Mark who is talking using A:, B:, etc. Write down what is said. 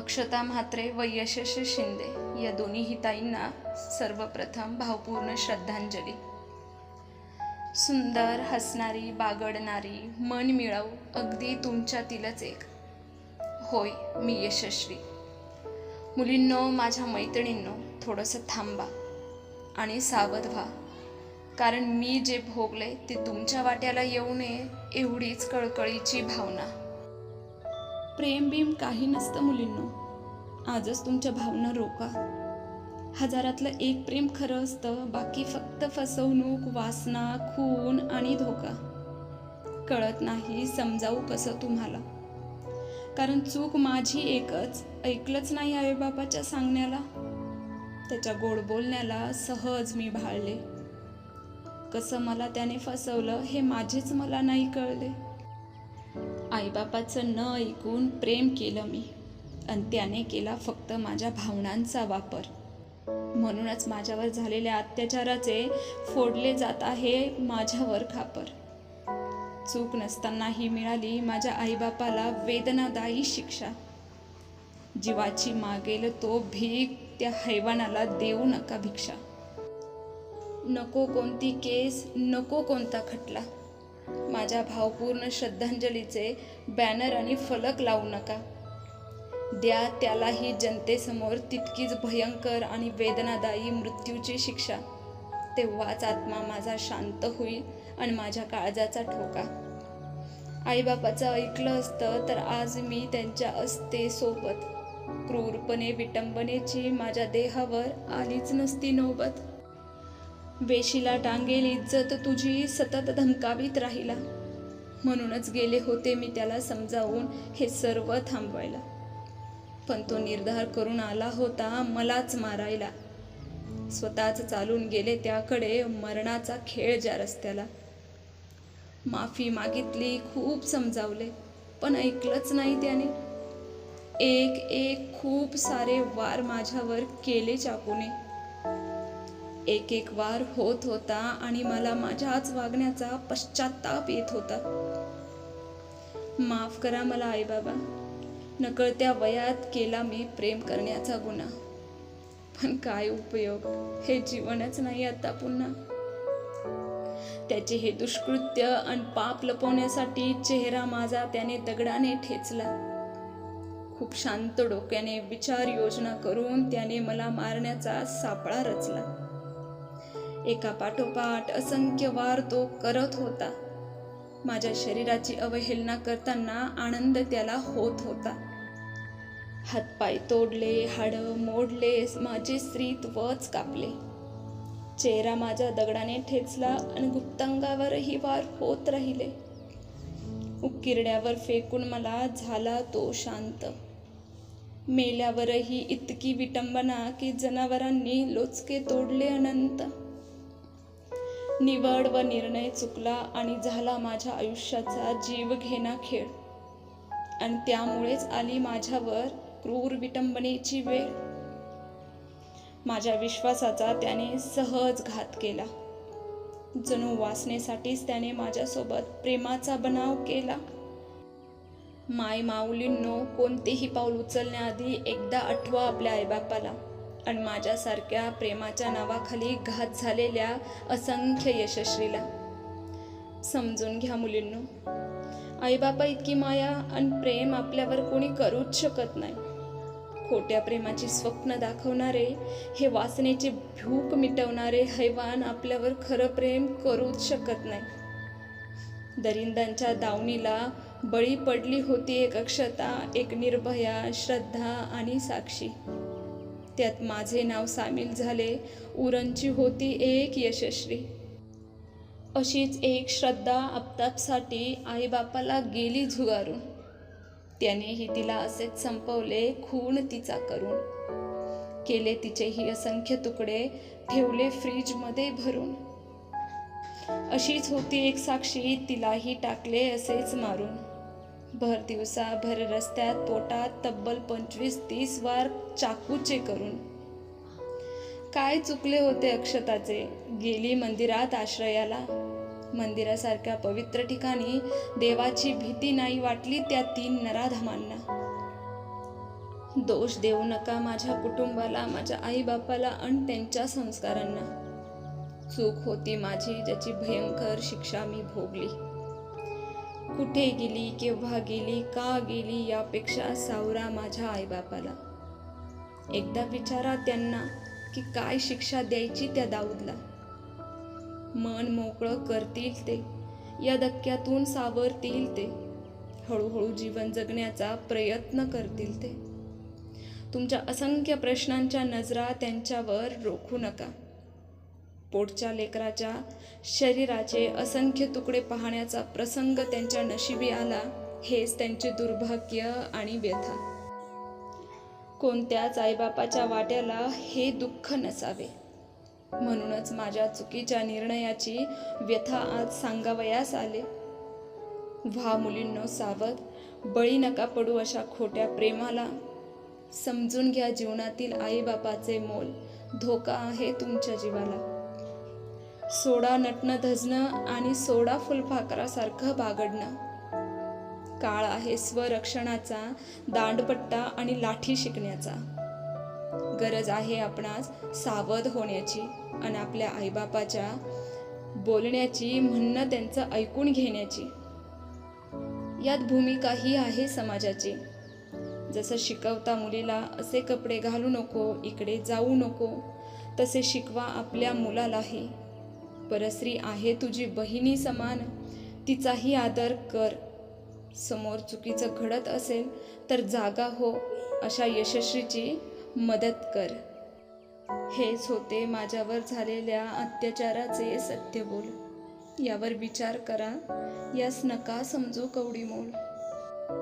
A: अक्षता म्हात्रे व यशस्वी शिंदे या दोन्ही ताईंना सर्वप्रथम भावपूर्ण श्रद्धांजली. सुंदर हसणारी बागडणारी मन मिळवू अगदी तुमच्यातीलच एक. होय मी यशस्वी. मुलींनो माझ्या मैत्रिणींनो थोडंसं थांबा आणि सावध व्हा. कारण मी जे भोगले ते तुमच्या वाट्याला येऊ नये एवढीच कळकळीची भावना. प्रेम बिम काही नसतं मुलींनो. आजच तुमच्या भावना रोका हजारातलं एक प्रेम खरं असतं बाकी फक्त फसवणूक वासना खून आणि धोका. कळत नाही समजावू कसं तुम्हाला. कारण चूक माझी एकच ऐकलंच नाही आईबापाच्या सांगण्याला. त्याच्या गोड बोलण्याला सहज मी भाळले. कसं मला त्याने फसवलं हे माझेच मला नाही कळले. आईबापाचं न ऐकून प्रेम केलं मी आणि त्याने केला फक्त माझ्या भावनांचा वापर. म्हणूनच माझ्यावर झालेल्या अत्याचाराचे फोडले जात आहे माझ्यावर खापर. चूक नसतानाही मिळाली माझ्या आईबापाला वेदनादायी शिक्षा. जीवाची मागेल तो भीक त्या हैवानाला देऊ नका भिक्षा. नको कोणती केस नको कोणता खटला. माझ्या भावपूर्ण श्रद्धांजलीचे बॅनर आणि फलक लावू नका. द्या त्यालाही जनतेसमोर तितकीच भयंकर आणि वेदनादायी मृत्यूची शिक्षा. तेव्हाच आत्मा माझा शांत होईल आणि माझ्या काळजाचा ठोका. आईबापाचं ऐकलं असतं तर आज मी त्यांच्या असते सोबत. क्रूरपणे विटंबनेची माझ्या देहावर आलीच नसती नोबत. वेशीला टांगेल इज्जत तुझी सतत धमकावीत राहिला. म्हणूनच गेले होते मी त्याला समजावून हे सर्व थांबवायला. पण तो निर्धार करून आला होता मलाच मारायला. स्वतःच चालून गेले त्याकडे मरणाचा खेळ ज्या रस्त्याला. माफी मागितली खूप समजावले पण ऐकलंच नाही त्याने. एक एक खूप सारे वार माझ्यावर केले चाकूने. एक एक वार होत होता आणि मला माझ्याच वागण्याचा पश्चाताप येत होता. माफ करा मला आई बाबा नकळत्या वयात केला मी प्रेम करण्याचा गुन्हा. पण काय उपयोग? हे जीवनच नाही आता पुन्हा. त्याचे हे दुष्कृत्य आणि पाप लपवण्यासाठी चेहरा माझा त्याने दगडाने ठेचला. खूप शांत डोक्याने विचार योजना करून त्याने मला मारण्याचा सापळा रचला. एका पाठोपाठ असंख्य वार तो करत होता. माझ्या शरीराची अवहेलना करताना आनंद त्याला होत होता. हातपाय तोडले हाडं मोडले माझे स्त्रीत वच कापले. चेहरा माझ्या दगडाने ठेचला आणि गुप्तांगावरही वार होत राहिले. उकिरड्यावर फेकून मला झाला तो शांत. मेल्यावरही इतकी विटंबना की जनावरांनी लोचके तोडले अनंत. निवड व निर्णय चुकला आणि झाला माझ्या आयुष्याचा जीवघेणा खेळ. आणि त्यामुळेच आली माझ्यावर क्रूर विटंबनेची वेळ. माझ्या विश्वासाचा त्याने सहज घात केला. जणू वासनेसाठीच त्याने माझ्यासोबत प्रेमाचा बनाव केला. माय माऊलींनो कोणतेही पाऊल उचलण्याआधी एकदा आठवा आपल्या आईबापाला. आणि माझ्यासारख्या प्रेमाच्या नावाखाली घात झालेल्या असंख्य यशस्वीला समजून घ्या मुलींनो आईबापा इतकी माया आणि प्रेम आपल्यावर कोणी करूच शकत नाही. खोट्या प्रेमाची स्वप्न दाखवणारे हे वासनेची भूक मिटवणारे हैवान आपल्यावर खरं प्रेम करूच शकत नाही. दरिंदांच्या दावणीला बळी पडली होती एक अक्षता एक निर्भया श्रद्धा आणि साक्षी. त्यात माझे नाव सामील झाले. उरणची होती एक यशस्वी अशीच एक श्रद्धा आप्तापसाठी आईबापाला गेली झुगारून. त्यानेही तिला असेच संपवले खून तिचा करून. केले तिचेही असंख्य तुकडे ठेवले फ्रीजमध्ये भरून. अशीच होती एक साक्षी तिलाही टाकले असेच मारून. भर दिवसा भर रस्त्यात पोटात तब्बल पंचवीस तीस वार चाकूचे करून. काय चुकले होते अक्षताचे? गेली मंदिरात आश्रयाला. मंदिरासारख्या पवित्र ठिकाणी देवाची भीती नाही वाटली त्या तीन नराधमांना. दोष देऊ नका माझ्या कुटुंबाला माझ्या आईबापाला आणि त्यांच्या संस्कारांना. चूक होती माझी ज्याची भयंकर शिक्षा मी भोगली. कुठे गेली केव्हा गेली का गेली यापेक्षा सावरा माझ्या आईबापाला. एकदा विचारा त्यांना की काय शिक्षा द्यायची त्या दाऊदला. मन मोकळं करतील ते. या धक्क्यातून सावरतील ते. हळूहळू जीवन जगण्याचा प्रयत्न करतील ते. तुमच्या असंख्य प्रश्नांच्या नजरा त्यांच्यावर रोखू नका. पोटच्या लेकराच्या शरीराचे असंख्य तुकडे पाहण्याचा प्रसंग त्यांच्या नशिबी आला हेच त्यांचे दुर्भाग्य आणि व्यथा. कोणत्याच आईबापाच्या वाट्याला हे दुःख नसावे. म्हणूनच माझ्या चुकीच्या निर्णयाची व्यथा आज सांगावयास आले. व्हा मुलींनो सावध बळी नका पडू अशा खोट्या प्रेमाला. समजून घ्या जीवनातील आईबापाचे मोल धोका आहे तुमच्या जीवाला. सोडा नटणं धजणं आणि सोडा फुलफाकरासारखं बागडणं. काळ आहे स्वरक्षणाचा दांडपट्टा आणि लाठी शिकण्याचा. गरज आहे आपणास सावध होण्याची आणि आपल्या आईबापाच्या बोलण्याची म्हणणं त्यांचं ऐकून घेण्याची. यात भूमिका ही आहे समाजाची. जसं शिकवता मुलीला असे कपडे घालू नको इकडे जाऊ नको तसे शिकवा आपल्या मुलालाही. परस्त्री आहे तुझी बहिणी समान तिचाही आदर कर. समोर चुकीचं घडत असेल तर जागा हो अशा यशस्वीची मदत कर. हेच होते माझ्यावर झालेल्या अत्याचाराचे सत्य बोल. यावर विचार करा यास नका समजू कवडी मोल.